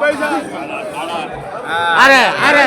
పైసా అరే అరే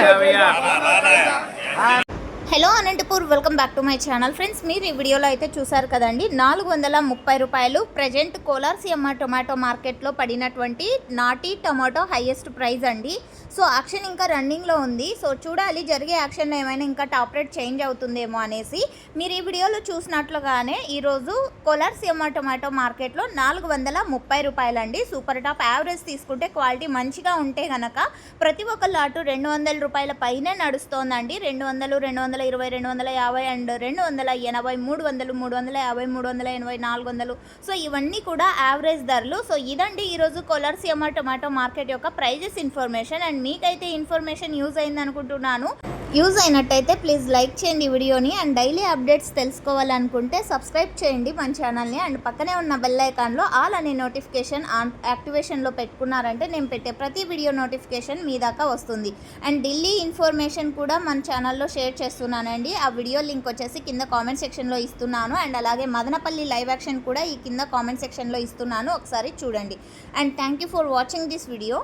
hello Anantapur welcome back to my channel. Friends మీరు ఈ వీడియోలో అయితే చూసారు కదండి నాలుగు వందల ముప్పై రూపాయలు ప్రజెంట్ కోలార్ సీఎమ్మ టొమాటో మార్కెట్లో పడినటువంటి నాటి టొమాటో హైయెస్ట్ ప్రైస్ అండి. సో యాక్షన్ ఇంకా రన్నింగ్లో ఉంది. సో చూడాలి జరిగే యాక్షన్లో ఏమైనా ఇంకా టాప్ రేట్ చేంజ్ అవుతుందేమో అనేసి. మీరు ఈ వీడియోలో చూసినట్లుగానే ఈరోజు కోలార్ సీఎమ్మ టొమాటో మార్కెట్లో నాలుగు వందల ముప్పై రూపాయలు అండి సూపర్ టాప్ యావరేజ్ తీసుకుంటే క్వాలిటీ మంచిగా ఉంటే కనుక ప్రతి ఒక్క లాటు రెండు వందల రూపాయల పైనే నడుస్తోందండి. రెండు వందలు రెండు వందల ఇరవై రెండు వందల యాభై అండ్ రెండు వందల ఎనభై మూడు వందలు మూడు వందల యాభై మూడు వందల ఎనభై నాలుగు వందలు సో ఇవన్నీ కూడా యావరేజ్ ధరలు. సో ఇదండి ఈరోజు కొలర్సియమ్మ టొమాటో మార్కెట్ యొక్క ప్రైజెస్ ఇన్ఫర్మేషన్ అండ్ మీకైతే ఇన్ఫర్మేషన్ యూజ్ అయింది అనుకుంటున్నాను యూజ్ అయినట్టయితే ప్లీజ్ లైక్ చేయండి వీడియోని అండ్ డైలీ అప్డేట్స్ తెలుసుకోవాలనుకుంటే సబ్స్క్రైబ్ చేయండి మన ఛానల్ని. అండ్ పక్కనే ఉన్న బెల్ ఐకాన్లో ఆల్ అనే నోటిఫికేషన్ ఆన్ యాక్టివేషన్లో పెట్టుకున్నారంటే నేను పెట్టే ప్రతి వీడియో నోటిఫికేషన్ మీ దాకా వస్తుంది. అండ్ ఢిల్లీ ఇన్ఫర్మేషన్ కూడా మన ఛానల్లో షేర్ చేస్తున్నానండి. ఆ వీడియో లింక్ వచ్చేసి కింద కామెంట్ సెక్షన్లో ఇస్తున్నాను. అండ్ అలాగే మదనపల్లి లైవ్ యాక్షన్ కూడా ఈ కింద కామెంట్ సెక్షన్లో ఇస్తున్నాను. ఒకసారి చూడండి. And thank you for watching this video